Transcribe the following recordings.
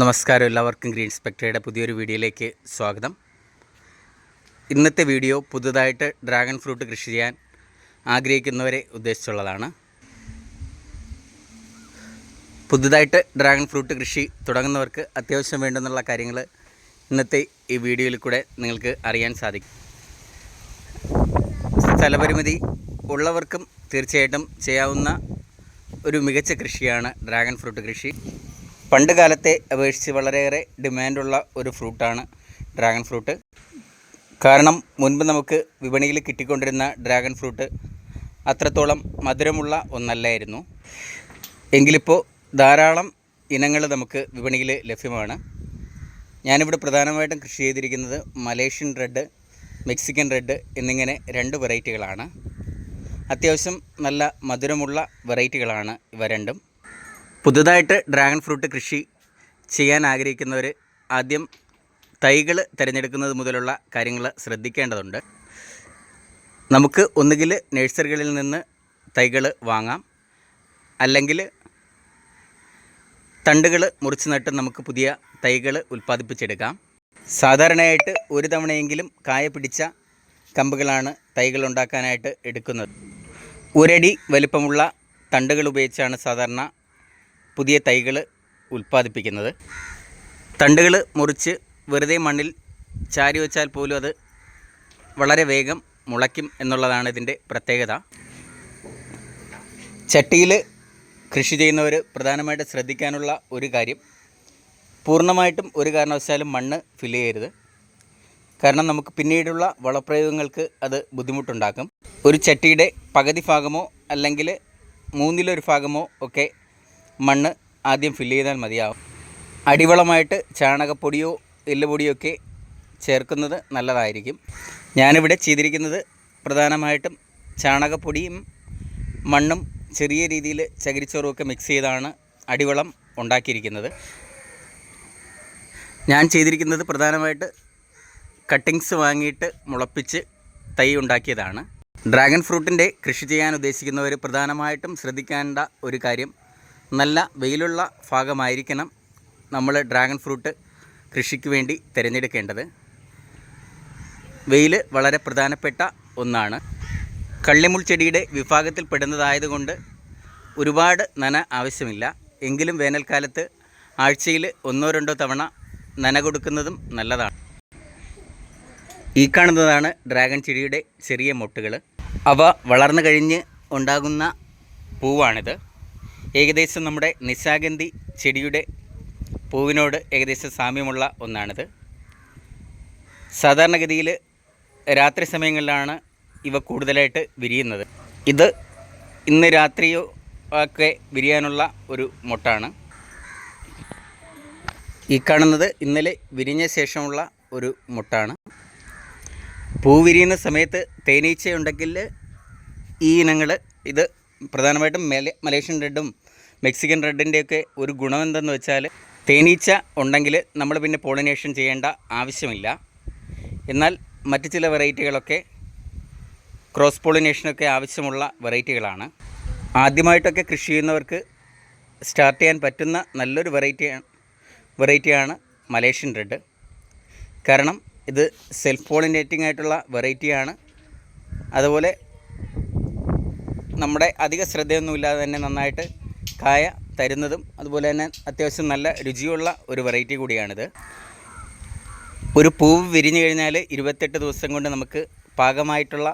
നമസ്കാരം എല്ലാവർക്കും ഗ്രീൻ സ്പെക്ടറയുടെ പുതിയൊരു വീഡിയോയിലേക്ക് സ്വാഗതം. ഇന്നത്തെ വീഡിയോ പുതുതായിട്ട് ഡ്രാഗൺ ഫ്രൂട്ട് കൃഷി ചെയ്യാൻ ആഗ്രഹിക്കുന്നവരെ ഉദ്ദേശിച്ചുള്ളതാണ്. പുതുതായിട്ട് ഡ്രാഗൺ ഫ്രൂട്ട് കൃഷി തുടങ്ങുന്നവർക്ക് അത്യാവശ്യം വേണ്ടുന്നുള്ള കാര്യങ്ങൾ ഇന്നത്തെ ഈ വീഡിയോയിൽ കൂടെ നിങ്ങൾക്ക് അറിയാൻ സാധിക്കും. സ്ഥലപരിമിതി ഉള്ളവർക്കും തീർച്ചയായിട്ടും ചെയ്യാവുന്ന ഒരു മികച്ച കൃഷിയാണ് ഡ്രാഗൺ ഫ്രൂട്ട് കൃഷി. പണ്ട് കാലത്തെ അപേക്ഷിച്ച് വളരെയേറെ ഡിമാൻഡുള്ള ഒരു ഫ്രൂട്ടാണ് ഡ്രാഗൺ ഫ്രൂട്ട്. കാരണം മുൻപ് നമുക്ക് വിപണിയിൽ കിട്ടിക്കൊണ്ടിരുന്ന ഡ്രാഗൺ ഫ്രൂട്ട് അത്രത്തോളം മധുരമുള്ള ഒന്നല്ലായിരുന്നു. എങ്കിലിപ്പോൾ ധാരാളം ഇനങ്ങൾ നമുക്ക് വിപണിയിൽ ലഭ്യമാണ്. ഞാനിവിടെ പ്രധാനമായിട്ടും കൃഷി ചെയ്തിരിക്കുന്നത് മലേഷ്യൻ റെഡ് മെക്സിക്കൻ റെഡ് എന്നിങ്ങനെ രണ്ട് വെറൈറ്റികളാണ്. അത്യാവശ്യം നല്ല മധുരമുള്ള വെറൈറ്റികളാണ് ഇവ രണ്ടും. പുതുതായിട്ട് ഡ്രാഗൺ ഫ്രൂട്ട് കൃഷി ചെയ്യാൻ ആഗ്രഹിക്കുന്നവർ ആദ്യം തൈകൾ തിരഞ്ഞെടുക്കുന്നത് മുതലുള്ള കാര്യങ്ങൾ ശ്രദ്ധിക്കേണ്ടതുണ്ട്. നമുക്ക് ഒന്നുകിൽ നഴ്സറികളിൽ നിന്ന് തൈകൾ വാങ്ങാം. അല്ലെങ്കിൽ തണ്ടുകൾ മുറിച്ച് നട്ട് നമുക്ക് പുതിയ തൈകൾ ഉൽപ്പാദിപ്പിച്ചെടുക്കാം. സാധാരണയായിട്ട് ഒരു തവണയെങ്കിലും കായ പിടിച്ച കമ്പുകളാണ് തൈകൾ ഉണ്ടാക്കാനായിട്ട് എടുക്കുന്നത്. ഒരടി വലിപ്പമുള്ള തണ്ടുകൾ ഉപയോഗിച്ചാണ് സാധാരണ പുതിയ തൈകൾ ഉൽപ്പാദിപ്പിക്കുന്നത്. തണ്ടുകൾ മുറിച്ച് വെറുതെ മണ്ണിൽ ചാരി വെച്ചാൽ പോലും അത് വളരെ വേഗം മുളയ്ക്കും എന്നുള്ളതാണ് ഇതിന്റെ പ്രത്യേകത. ചട്ടിയിൽ കൃഷി ചെയ്യുന്നവർ പ്രധാനമായിട്ട് ശ്രദ്ധിക്കാനുള്ള ഒരു കാര്യം പൂർണമായിട്ടും ഒരു കാരണവശാലും മണ്ണ് ഫിൽ ചെയ്യരുത്. കാരണം നമുക്ക് പിന്നീടുള്ള വളപ്രയോഗങ്ങൾക്ക് അത് ബുദ്ധിമുട്ടുണ്ടാക്കും. ഒരു ചട്ടിയുടെ പകുതി ഭാഗമോ അല്ലെങ്കിൽ മൂന്നിലൊരു ഭാഗമോ ഒക്കെ മണ്ണ് ആദ്യം ഫില്ല് ചെയ്താൽ മതിയാവും. അടിവളമായിട്ട് ചാണകപ്പൊടിയോ എല്ലുപൊടിയോ ഒക്കെ ചേർക്കുന്നത് നല്ലതായിരിക്കും. ഞാനിവിടെ ചെയ്തിരിക്കുന്നത് പ്രധാനമായിട്ടും ചാണകപ്പൊടിയും മണ്ണും ചെറിയ രീതിയിൽ ചകിരിച്ചോറുമൊക്കെ മിക്സ് ചെയ്താണ് അടിവളം ഉണ്ടാക്കിയിരിക്കുന്നത്. ഞാൻ ചെയ്തിരിക്കുന്നത് പ്രധാനമായിട്ട് കട്ടിങ്സ് വാങ്ങിയിട്ട് മുളപ്പിച്ച് തൈ ഉണ്ടാക്കിയതാണ്. ഡ്രാഗൺ ഫ്രൂട്ടിന്റെ കൃഷി ചെയ്യാൻ ഉദ്ദേശിക്കുന്നവർ പ്രധാനമായിട്ടും ശ്രദ്ധിക്കേണ്ട ഒരു കാര്യം നല്ല വെയിലുള്ള ഭാഗമായിരിക്കണം നമ്മൾ ഡ്രാഗൺ ഫ്രൂട്ട് കൃഷിക്ക് വേണ്ടി തിരഞ്ഞെടുക്കേണ്ടത്. വെയിൽ വളരെ പ്രധാനപ്പെട്ട ഒന്നാണ്. കള്ളിമുൾ ചെടിയുടെ വിഭാഗത്തിൽ പെടുന്നതായതുകൊണ്ട് ഒരുപാട് നന ആവശ്യമില്ല. എങ്കിലും വേനൽക്കാലത്ത് ആഴ്ചയിൽ ഒന്നോ രണ്ടോ തവണ നന കൊടുക്കുന്നതും നല്ലതാണ്. ഈ കാണുന്നതാണ് ഡ്രാഗൺ ചെടിയുടെ ചെറിയ മൊട്ടുകൾ അവ വളർന്നു കഴിഞ്ഞ് ഉണ്ടാകുന്ന പൂവാണിത്. ഏകദേശം നമ്മുടെ നിശാഗന്ധി ചെടിയുടെ പൂവിനോട് ഏകദേശം സാമ്യമുള്ള ഒന്നാണിത്. സാധാരണഗതിയിൽ രാത്രി സമയങ്ങളിലാണ് ഇവ കൂടുതലായിട്ട് വിരിയുന്നത്. ഇത് ഇന്ന് രാത്രിയോ ഒക്കെ വിരിയാനുള്ള ഒരു മുട്ടാണ്. ഈ കാണുന്നത് ഇന്നലെ വിരിഞ്ഞ ശേഷമുള്ള ഒരു മുട്ടാണ്. പൂ വിരിയുന്ന സമയത്ത് തേനീച്ചയുണ്ടെങ്കിൽ ഈ ഇനങ്ങൾ ഇത് പ്രധാനമായിട്ടും മല മലേഷ്യൻ റെഡും മെക്സിക്കൻ റെഡിന്റെയൊക്കെ ഒരു ഗുണം എന്തെന്ന് വെച്ചാൽ തേനീച്ച ഉണ്ടെങ്കിൽ നമ്മൾ പിന്നെ പോളിനേഷൻ ചെയ്യേണ്ട ആവശ്യമില്ല. എന്നാൽ മറ്റ് ചില വെറൈറ്റികളൊക്കെ ക്രോസ് പോളിനേഷനൊക്കെ ആവശ്യമുള്ള വെറൈറ്റികളാണ്. ആദ്യമായിട്ടൊക്കെ കൃഷി ചെയ്യുന്നവർക്ക് സ്റ്റാർട്ട് ചെയ്യാൻ പറ്റുന്ന നല്ലൊരു വെറൈറ്റിയാണ് വെറൈറ്റിയാണ് മലേഷ്യൻ റെഡ്. കാരണം ഇത് സെൽഫ് പോളിനേറ്റിംഗ് ആയിട്ടുള്ള വെറൈറ്റിയാണ്. അതുപോലെ നമ്മുടെ അധിക ശ്രദ്ധയൊന്നുമില്ലാതെ തന്നെ നന്നായിട്ട് കായ തരുന്നതും അതുപോലെ തന്നെ അത്യാവശ്യം നല്ല രുചിയുള്ള ഒരു വെറൈറ്റി കൂടിയാണിത്. ഒരു പൂവ് വിരിഞ്ഞു കഴിഞ്ഞാൽ ഇരുപത്തെട്ട് ദിവസം കൊണ്ട് നമുക്ക് പാകമായിട്ടുള്ള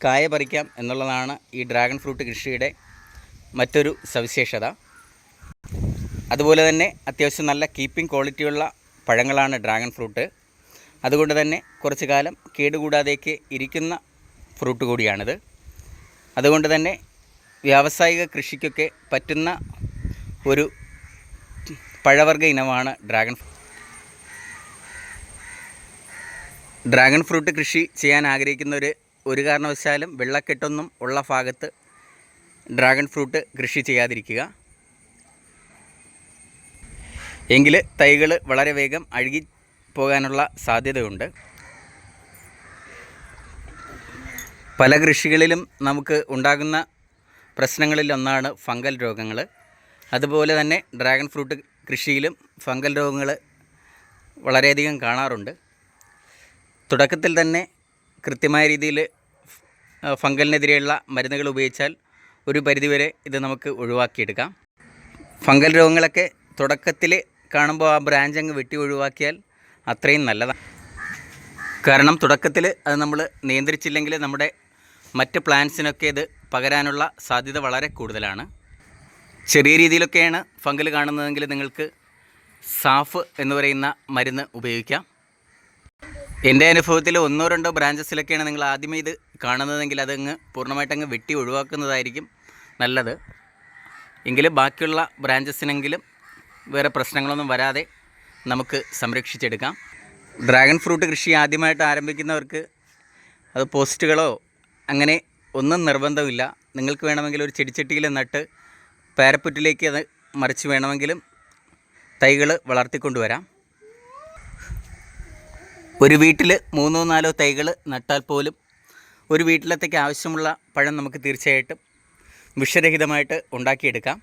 കായ പറിക്കാം എന്നുള്ളതാണ് ഈ ഡ്രാഗൺ ഫ്രൂട്ട് കൃഷിയുടെ മറ്റൊരു സവിശേഷത. അതുപോലെ തന്നെ അത്യാവശ്യം നല്ല കീപ്പിംഗ് ക്വാളിറ്റിയുള്ള പഴങ്ങളാണ് ഡ്രാഗൺ ഫ്രൂട്ട്. അതുകൊണ്ട് തന്നെ കുറച്ച് കാലം കേടുകൂടാതേക്ക് ഇരിക്കുന്ന ഫ്രൂട്ട് കൂടിയാണിത്. അതുകൊണ്ട് തന്നെ വ്യാവസായിക കൃഷിക്കൊക്കെ പറ്റുന്ന ഒരു പഴവർഗ ഇനമാണ് ഡ്രാഗൺ ഡ്രാഗൺ ഫ്രൂട്ട് കൃഷി ചെയ്യാൻ ആഗ്രഹിക്കുന്നവർ ഒരു കാരണവശാലും വെള്ളക്കെട്ടൊന്നും ഉള്ള ഭാഗത്ത് ഡ്രാഗൺ ഫ്രൂട്ട് കൃഷി ചെയ്യാതിരിക്കുക. എങ്കിൽ തൈകൾ വളരെ വേഗം അഴുകി പോകാനുള്ള സാധ്യതയുണ്ട്. പല കൃഷികളിലും നമുക്ക് ഉണ്ടാകുന്ന പ്രശ്നങ്ങളിലൊന്നാണ് ഫംഗൽ രോഗങ്ങൾ. അതുപോലെ തന്നെ ഡ്രാഗൺ ഫ്രൂട്ട് കൃഷിയിലും ഫംഗൽ രോഗങ്ങൾ വളരെയധികം കാണാറുണ്ട്. തുടക്കത്തിൽ തന്നെ കൃത്യമായ രീതിയിൽ ഫംഗലിനെതിരെയുള്ള മരുന്നുകൾ ഉപയോഗിച്ചാൽ ഒരു പരിധിവരെ ഇത് നമുക്ക് ഒഴിവാക്കിയെടുക്കാം. ഫംഗൽ രോഗങ്ങളൊക്കെ തുടക്കത്തിൽ കാണുമ്പോൾ ആ ബ്രാഞ്ച് അങ്ങ് വെട്ടി ഒഴിവാക്കിയാൽ അത്രയും നല്ലതാണ്. കാരണം തുടക്കത്തിൽ അത് നമ്മൾ നിയന്ത്രിച്ചില്ലെങ്കിൽ നമ്മുടെ മറ്റ് പ്ലാന്റ്സിനൊക്കെ ഇത് പകരാനുള്ള സാധ്യത വളരെ കൂടുതലാണ്. ചെറിയ രീതിയിലൊക്കെയാണ് ഫംഗൽ കാണുന്നതെങ്കിൽ നിങ്ങൾക്ക് സാഫ് എന്ന് പറയുന്ന മരുന്ന് ഉപയോഗിക്കാം. എന്റെ അനുഭവത്തിൽ ഒന്നോ രണ്ടോ ബ്രാഞ്ചസിലൊക്കെയാണ് നിങ്ങൾ ആദ്യമേ ഇത് കാണുന്നതെങ്കിൽ അതങ്ങ് പൂർണമായിട്ടങ്ങ് വെട്ടി ഒഴിവാക്കുന്നതായിരിക്കും നല്ലത്. എങ്കിലും ബാക്കിയുള്ള ബ്രാഞ്ചസിനെങ്കിലും വേറെ പ്രശ്നങ്ങളൊന്നും വരാതെ നമുക്ക് സംരക്ഷിച്ചെടുക്കാം. ഡ്രാഗൺ ഫ്രൂട്ട് കൃഷി ആദ്യമായിട്ട് ആരംഭിക്കുന്നവർക്ക് അത് പോസ്റ്റുകളോ അങ്ങനെ ഒന്നും നിർബന്ധമില്ല. നിങ്ങൾക്ക് വേണമെങ്കിൽ ഒരു ചെടിച്ചട്ടിയിൽ നട്ട് പാരപ്പുറ്റിലേക്ക് അത് മറിച്ച് വേണമെങ്കിലും തൈകൾ വളർത്തിക്കൊണ്ടുവരാം. ഒരു വീട്ടിൽ മൂന്നോ നാലോ തൈകൾ നട്ടാൽ പോലും ഒരു വീട്ടിലത്തേക്ക് ആവശ്യമുള്ള പഴം നമുക്ക് തീർച്ചയായിട്ടും വിഷരഹിതമായിട്ട് ഉണ്ടാക്കിയെടുക്കാം.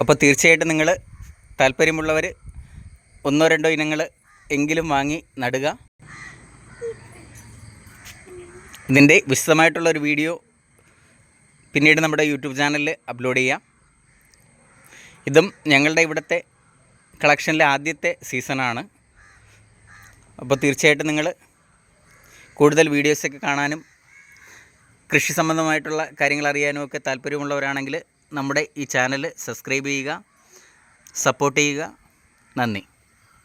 അപ്പോൾ തീർച്ചയായിട്ടും നിങ്ങൾ താല്പര്യമുള്ളവർ ഒന്നോ രണ്ടോ ഇനങ്ങൾ എങ്കിലും വാങ്ങി നടുക. ഇതിന്റെ വിശദമായിട്ടുള്ള ഒരു വീഡിയോ പിന്നീട് നമ്മുടെ യൂട്യൂബ് ചാനലിൽ അപ്ലോഡ് ചെയ്യാം. ഇതും ഞങ്ങളുടെ ഇവിടുത്തെ കളക്ഷനിലെ ആദ്യത്തെ സീസണാണ്. അപ്പോൾ തീർച്ചയായിട്ടും നിങ്ങൾ കൂടുതൽ വീഡിയോസൊക്കെ കാണാനും കൃഷി സംബന്ധമായിട്ടുള്ള കാര്യങ്ങൾ അറിയാനും ഒക്കെ താല്പര്യമുള്ളവരാണെങ്കിൽ നമ്മുടെ ഈ ചാനൽ സബ്സ്ക്രൈബ് ചെയ്യുക സപ്പോർട്ട് ചെയ്യുക. നന്ദി.